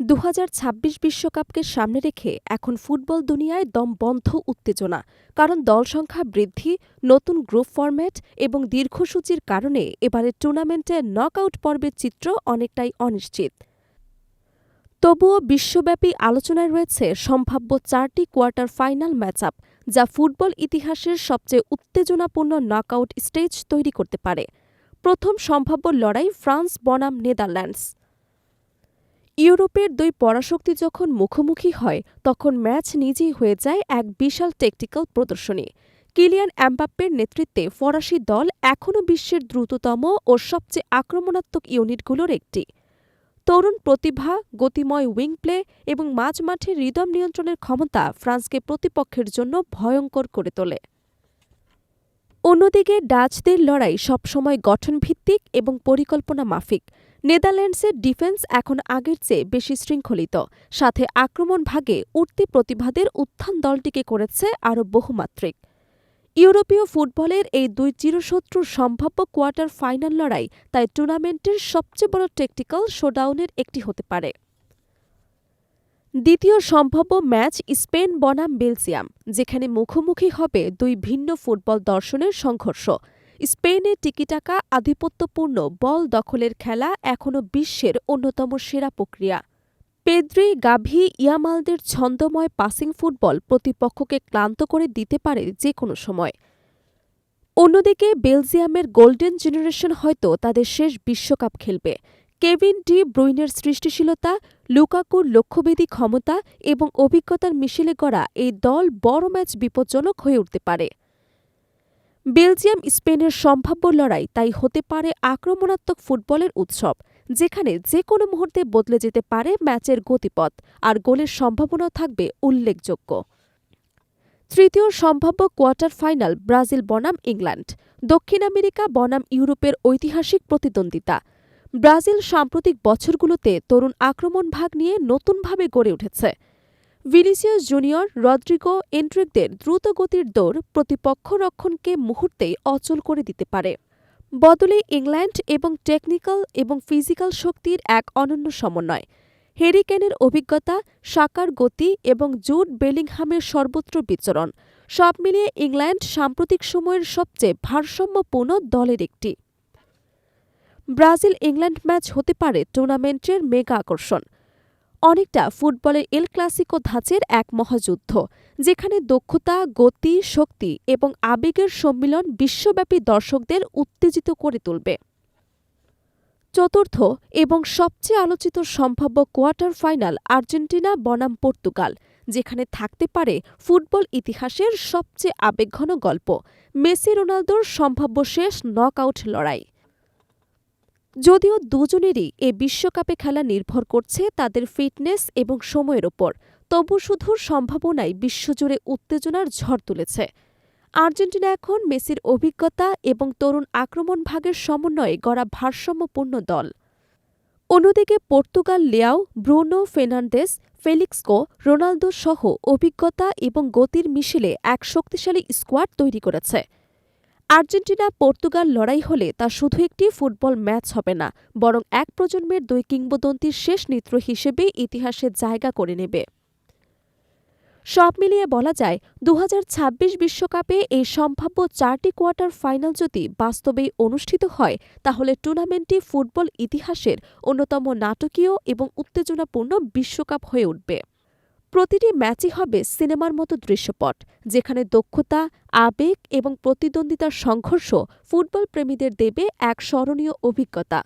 দু বিশ্বকাপকে সামনে রেখে এখন ফুটবল দুনিয়ায় দম বন্ধ উত্তেজনা, কারণ দল সংখ্যা বৃদ্ধি, নতুন গ্রুপ ফরম্যাট এবং দীর্ঘসূচির কারণে এবারের টুর্নামেন্টে নকআউট পর্বের চিত্র অনেকটাই অনিশ্চিত। তবুও বিশ্বব্যাপী আলোচনায় রয়েছে সম্ভাব্য চারটি কোয়ার্টার ফাইনাল ম্যাচ আপ যা ফুটবল ইতিহাসের সবচেয়ে উত্তেজনাপূর্ণ নকআউট স্টেজ তৈরি করতে পারে। প্রথম সম্ভাব্য লড়াই ফ্রান্স বনাম নেদারল্যান্ডস। ইউরোপের দুই পরাশক্তি যখন মুখোমুখি হয়, তখন ম্যাচ নিজেই হয়ে যায় এক বিশাল টেকটিক্যাল প্রদর্শনী। কিলিয়ান অ্যাম্বাপ্পের নেতৃত্বে ফরাসি দল এখনও বিশ্বের দ্রুততম ও সবচেয়ে আক্রমণাত্মক ইউনিটগুলোর একটি। তরুণ প্রতিভা, গতিময় উইং প্লে এবং মাঝমাঠে রিদম নিয়ন্ত্রণের ক্ষমতা ফ্রান্সকে প্রতিপক্ষের জন্য ভয়ঙ্কর করে তোলে। অন্যদিকে ডাচদের লড়াই সবসময় গঠনভিত্তিক এবং পরিকল্পনা মাফিক। নেদারল্যান্ডসের ডিফেন্স এখন আগের চেয়ে বেশি শৃঙ্খলিত। সাথে আক্রমণ ভাগে উঠতি প্রতিভাদের উত্থান দলটিকে করেছে আরও বহুমাত্রিক। ইউরোপীয় ফুটবলের এই দুই চিরশত্রুর সম্ভাব্য কোয়ার্টার ফাইনাল লড়াই তাই টুর্নামেন্টের সবচেয়ে বড় টেকটিক্যাল শোডাউনের একটি হতে পারে। দ্বিতীয় সম্ভাব্য ম্যাচ স্পেন বনাম বেলজিয়াম, যেখানে মুখোমুখি হবে দুই ভিন্ন ফুটবল দর্শনের সংঘর্ষ। স্পেনে টিকিটাকা আধিপত্যপূর্ণ বল দখলের খেলা এখনও বিশ্বের অন্যতম সেরা প্রক্রিয়া। পেদ্রি, গাভি, ইয়ামালদের ছন্দময় পাসিং ফুটবল প্রতিপক্ষকে ক্লান্ত করে দিতে পারে যে কোনো সময়। অন্যদিকে বেলজিয়ামের গোল্ডেন জেনারেশন হয়তো তাদের শেষ বিশ্বকাপ খেলবে। কেভিন ডি ব্রুইনের সৃষ্টিশীলতা, লুকাকুর লক্ষ্যভেদী ক্ষমতা এবং অভিজ্ঞতার মিশেলে গড়া এই দল বড় ম্যাচ বিপজ্জনক হয়ে উঠতে পারে। বেলজিয়াম, স্পেনের সম্ভাব্য লড়াই তাই হতে পারে আক্রমণাত্মক ফুটবলের উৎসব, যেখানে যে কোনো মুহূর্তে বদলে যেতে পারে ম্যাচের গতিপথ আর গোলের সম্ভাবনা থাকবে উল্লেখযোগ্য। তৃতীয় সম্ভাব্য কোয়ার্টার ফাইনাল, ব্রাজিল বনাম ইংল্যান্ড, দক্ষিণ আমেরিকা বনাম ইউরোপের ঐতিহাসিক প্রতিদ্বন্দ্বিতা। ব্রাজিল সাম্প্রতিক বছরগুলোতে তরুণ আক্রমণ ভাগ নিয়ে নতুনভাবে গড়ে উঠেছে। ভিনিসিয়াস জুনিয়র রদ্রিগো এন্ট্রিকদের দ্রুত গতির দৌড় প্রতিপক্ষ রক্ষণকে মুহূর্তেই অচল করে দিতে পারে। বদলে ইংল্যান্ড এবং টেকনিক্যাল এবং ফিজিক্যাল শক্তির এক অনন্য সমন্বয়। হেরিকেনের অভিজ্ঞতা সাকার গতি এবং জুড বেলিংহামের সর্বত্র বিচরণ সব মিলিয়ে ইংল্যান্ড সাম্প্রতিক সময়ের সবচেয়ে ভারসাম্যপূর্ণ দলের একটি। ব্রাজিল ইংল্যান্ড ম্যাচ হতে পারে টুর্নামেন্টের মেগা আকর্ষণ। অনেকটা ফুটবলের এল ক্লাসিকো ধাঁচের এক মহাযুদ্ধ, যেখানে দক্ষতা, গতি, শক্তি এবং আবেগের সম্মিলন বিশ্বব্যাপী দর্শকদের উত্তেজিত করে তুলবে। চতুর্থ এবং সবচেয়ে আলোচিত সম্ভাব্য কোয়ার্টার ফাইনাল আর্জেন্টিনা, বনাম, পর্তুগাল, যেখানে থাকতে পারে ফুটবল ইতিহাসের সবচেয়ে আবেগঘন গল্প, মেসি, রোনালদোর সম্ভাব্য শেষ নকআউট লড়াই। যদিও দুজনেরই এ বিশ্বকাপে খেলা নির্ভর করছে তাদের ফিটনেস এবং সময়ের ওপর তবু শুধু সম্ভাবনাই বিশ্বজুড়ে উত্তেজনার ঝড় তুলেছে। আর্জেন্টিনা এখন মেসির অভিজ্ঞতা এবং তরুণ আক্রমণ ভাগের সমন্বয়ে গড়া ভারসাম্যপূর্ণ দল। অন্যদিকে পর্তুগাল লিয়াও, ব্রুনো ফের্নান্দেস, ফেলিক্সকো, রোনালদো সহ অভিজ্ঞতা এবং গতির মিশেলে এক শক্তিশালী স্কোয়াড তৈরি করেছে। আর্জেন্টিনা, পর্তুগাল লড়াই হলে তা শুধু একটি ফুটবল ম্যাচ হবে না, বরং এক প্রজন্মের দুই কিংবদন্তির শেষ নৃত্য হিসেবে ইতিহাসে জায়গা করে নেবে। সব মিলিয়ে বলা যায় দু বিশ্বকাপে এই সম্ভাব্য চারটি কোয়ার্টার ফাইনাল যদি বাস্তবেই অনুষ্ঠিত হয়, তাহলে টুর্নামেন্টটি ফুটবল ইতিহাসের অন্যতম নাটকীয় এবং উত্তেজনাপূর্ণ বিশ্বকাপ হয়ে উঠবে। প্রতিটি ম্যাচই হবে সিনেমার মতো দৃশ্যপট, যেখানে দক্ষতা, আবেগ এবং প্রতিদ্বন্দ্বিতার সংঘর্ষ ফুটবল প্রেমীদের দেবে এক স্মরণীয় অভিজ্ঞতা।